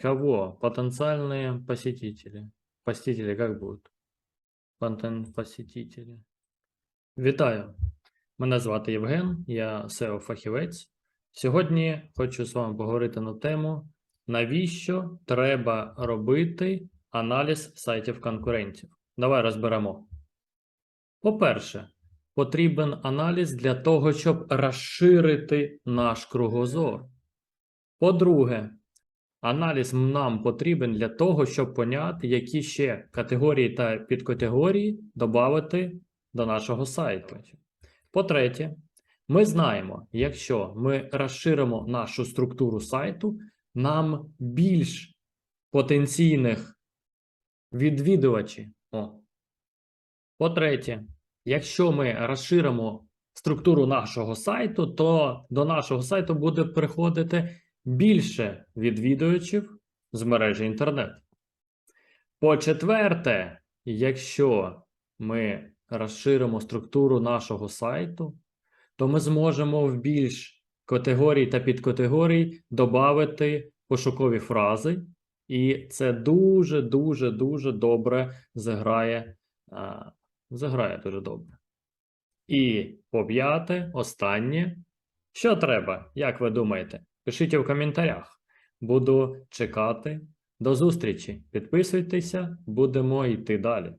Кого? Потенциальные посетители. Посетители как будут? Потен... Посетители. Вітаю! Мене звати Євген, я SEO-фахівець. Сьогодні хочу з вами поговорити на тему, навіщо треба робити аналіз сайтів конкурентів. Давай розберемо. По-перше, потрібен аналіз для того, щоб розширити наш кругозор. По-друге, аналіз нам потрібен для того, щоб поняти, які ще категорії та підкатегорії додати до нашого сайту. По-третє, ми знаємо, якщо ми розширимо нашу структуру сайту, нам більш потенційних відвідувачів. По-третє, якщо ми розширимо структуру нашого сайту, то до нашого сайту буде приходити більше відвідувачів з мережі інтернет. По-четверте, якщо ми розширимо структуру нашого сайту, то ми зможемо в більш категорій та підкатегорій додати пошукові фрази, і це дуже, дуже, дуже добре заграє, а, заграє дуже добре. І по п'яте, останнє. Що треба, як ви думаєте? Пишіть у коментарях. Буду чекати. До зустрічі. Підписуйтеся, будемо йти далі.